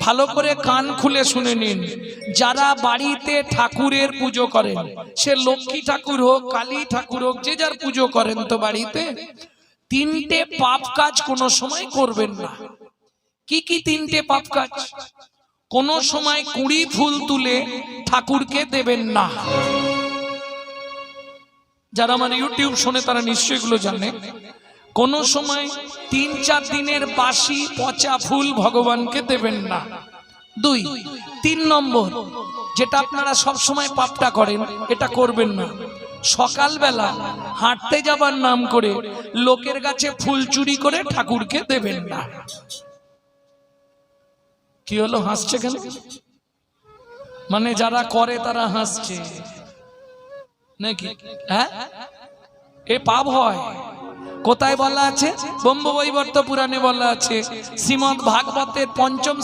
ভালো করে কান খুলে শুনে নিন। যারা বাড়িতে ঠাকুরের পুজো করেন, সে লক্ষ্মী ঠাকুর হোক, কালী ঠাকুর হোক, যে যার পুজো করেন তো বাড়িতে, তিনটে পাপ কাজ কোনো সময় করবেন না। কি কি তিনটে পাপ কাজ? কোনো সময় কুড়ি ফুল তুলে ঠাকুরকে দেবেন না। যারা আমার ইউটিউব শোনে তারা নিশ্চয়ই জানে। কোন সময় তিন চার দিনের বাসি পচা ফুল ভগবানকে দেবেন না। দুই, তিন নম্বর, যেটা আপনারা সব সময় পাপটা করেন, এটা করবেন না। সকালবেলা হাঁটতে যাবার নাম করে লোকের কাছে ফুল চুরি করে ঠাকুরকে দেবেন না। কি হলো, হাসছে কেন? মানে যারা করে, তারা হাসছে। নাকি? হ্যাঁ? এ পাপ হয়। কোথায় বলা আছে? ব্রহ্মবৈবর্ত পুরাণে বলা আছে। শ্রীমদ ভাগবতের পঞ্চম